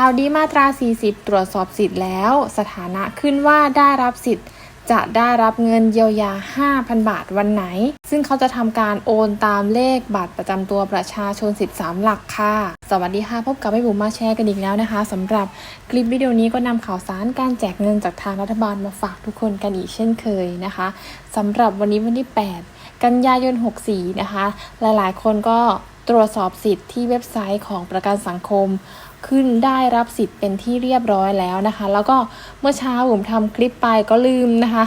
ข่าวดีมาตรา 40 ตรวจสอบสิทธิ์แล้ว สถานะขึ้นว่าได้รับสิทธิ์จะได้รับเงินเยียวยา 5,000 บาทวันไหน ซึ่งเขาจะทำการโอนตามเลขบัตรประจำตัวประชาชน 13 หลักค่ะ สวัสดีค่ะ พบกับแม่บุ๋มมาแชร์กันอีกแล้วนะคะสำหรับคลิปวิดีโอนี้ก็นำข่าวสารการแจกเงินจากทางรัฐบาลมาฝากทุกคนกันอีกเช่นเคยนะคะสำหรับวันนี้วันที่ 8 กันยายน 64 นะคะ หลายๆ คนก็ ตรวจสอบสิทธิ์ที่เว็บไซต์ของประกันสังคม ขึ้นได้รับสิทธิ์เป็นที่เรียบร้อยแล้วนะคะ แล้วก็เมื่อเช้าผมทำคลิปไปก็ลืมนะคะ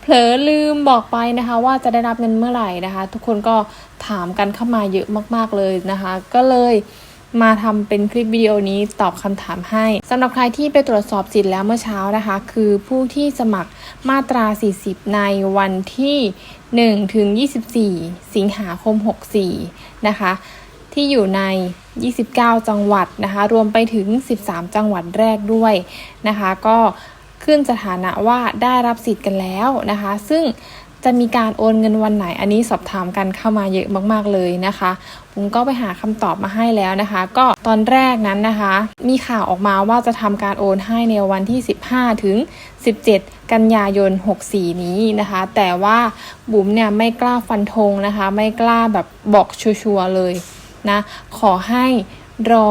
เผลอลืมบอกไปนะคะ ว่าจะได้รับเงินเมื่อไหร่นะคะ ทุกคนก็ถามกันเข้ามาเยอะมาก ๆเลยนะคะ ก็เลย มาทำเป็นคลิปวิดีโอนี้ตอบคำถามให้สำหรับใครที่ไปตรวจสอบสิทธิ์แล้วเมื่อเช้านะคะ คือผู้ที่สมัครมาตรา 40 ในวันที่ 1 ถึง 24 สิงหาคม 64 นะคะ ที่อยู่ใน 29 จังหวัดนะคะ รวมไปถึง 13 จังหวัดแรกด้วยนะคะ ก็ขึ้นสถานะว่าได้รับสิทธิ์กันแล้วนะคะ ซึ่ง จะมีการโอนเงินวันไหน อันนี้สอบถามกันเข้ามาเยอะมากๆเลยนะคะผมก็ไปหาคำตอบมาให้แล้วนะคะ ก็ตอนแรกนั้นนะคะ มีข่าวออกมาว่าจะทำการโอนให้ในวันที่ 15 ถึง 17 กันยายน 64 นี้นะคะ แต่ว่าบุ๋มเนี่ยไม่กล้าฟันธงนะคะ ไม่กล้าแบบบอกชัวร์ๆเลยนะ ขอให้รอ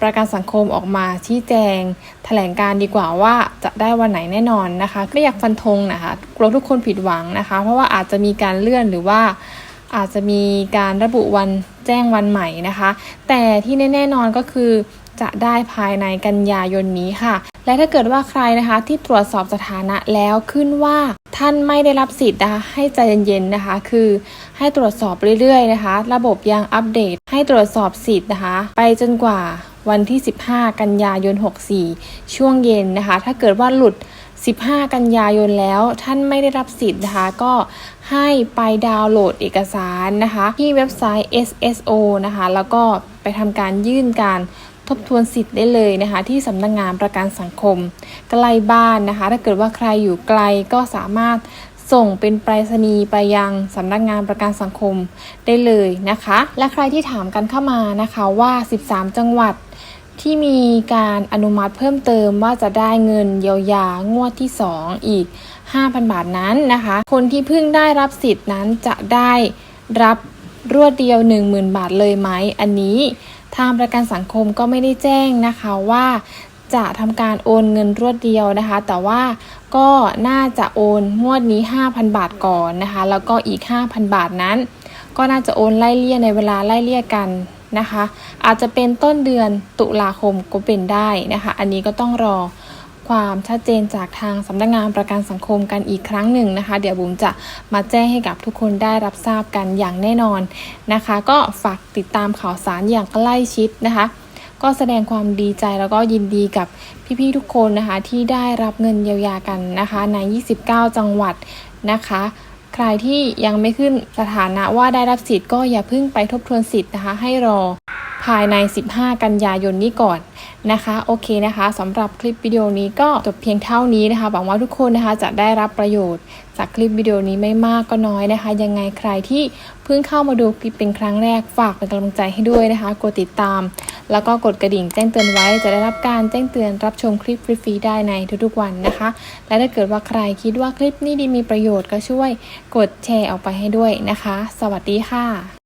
ประกันสังคมออกมาชี้แจง แถลงการดีกว่าว่าจะได้วันไหนแน่นอนนะคะไม่อยากฟันธงนะคะกลัวทุกคนผิดหวังนะคะ เพราะว่าอาจจะมีการเลื่อนหรือว่าอาจจะมีการระบุวันแจ้งวันใหม่นะคะ แต่ที่แน่ๆนอนก็คือจะได้ภายในกันยายนนี้ค่ะ และถ้าเกิดว่าใครนะคะที่ตรวจสอบสถานะแล้วขึ้นว่า ท่านไม่ได้รับสิทธิ์นะคะให้ใจเย็นๆนะคะ คือให้ตรวจสอบเรื่อยๆนะคะ ระบบยังอัปเดตให้ตรวจสอบสิทธิ์นะคะ ไปจนกว่าวันที่ 15 กันยายน 64 ช่วงเย็นนะคะ ถ้าเกิดว่าหลุด 15 กันยายนแล้วท่านไม่ได้รับสิทธิ์นะคะ ก็ให้ไปดาวน์โหลดเอกสารนะคะ ที่เว็บไซต์ SSO นะคะ แล้วก็ไปทำการยื่นการ ทบทวนสิทธิ์ได้เลยนะคะ ที่สำนักงงานประกันสังคม ใกล้บ้านนะคะ ถ้าเกิดว่าใครอยู่ไกลก็สามารถส่งเป็นไปรษณีย์ไปยังสำนักงานประกันสังคมได้เลยนะคะ และใครที่ถามกันเข้ามานะคะว่า 13 จังหวัดที่มีการอนุมัติเพิ่มเติมว่าจะได้เงินเยียวยางวดที่ 2 อีก 5,000 บาทนั้นนะคะ คนที่เพิ่งได้รับสิทธิ์นั้นจะได้รับ รวดเดียว 10,000 บาทเลยไหม อันนี้ทางประกันสังคมก็ไม่ได้แจ้งนะคะว่าจะทำการโอนเงินรวดเดียวนะคะ แต่ว่าก็น่าจะโอนงวดนี้ 5,000 บาทก่อนนะคะ แล้วก็อีก 5,000 บาทนั้น ก็น่าจะโอนไล่เลี่ยในเวลาไล่เลี่ยกันนะคะ อาจจะเป็นต้นเดือนตุลาคมก็เป็นได้นะคะ อันนี้ก็ต้องรอ ความชัดเจนจากทางสำนักงงานประกันสังคมกันอีกครั้งหนึ่งนะคะ เดี๋ยวบุ๋มจะมาแจ้งให้กับทุกคนได้รับทราบกันอย่างแน่นอนนะคะ ก็ฝากติดตามข่าวสารอย่างใกล้ชิดนะคะ ก็แสดงความดีใจแล้วก็ยินดีกับพี่ๆทุกคนนะคะ ที่ได้รับเงินเยียวยากันนะคะ ใน 29 จังหวัดนะคะใครที่ยังไม่ขึ้นสถานะว่าได้รับสิทธิ์ก็อย่าเพิ่งไปทบทวนสิทธิ์นะคะ ให้รอภายใน 15 กันยายนนี้ก่อน นะคะโอเคนะคะสำหรับคลิปวิดีโอนี้ก็จบเพียงเท่านี้นะคะหวังว่าทุกคนนะคะจะได้รับประโยชน์จากคลิปวิดีโอนี้ไม่มากก็น้อยนะคะ ยังไงใครที่เพิ่งเข้ามาดูคลิปเป็นครั้งแรกฝากเป็นกำลังใจให้ด้วยนะคะ กดติดตาม แล้วก็กดกระดิ่งแจ้งเตือนไว้จะได้รับการแจ้งเตือนรับชมคลิปฟรีๆได้ในทุกๆวันนะคะ และถ้าเกิดว่าใครคิดว่าคลิปนี้ดีมีประโยชน์ก็ช่วยกดแชร์ออกไปให้ด้วยนะคะ สวัสดีค่ะ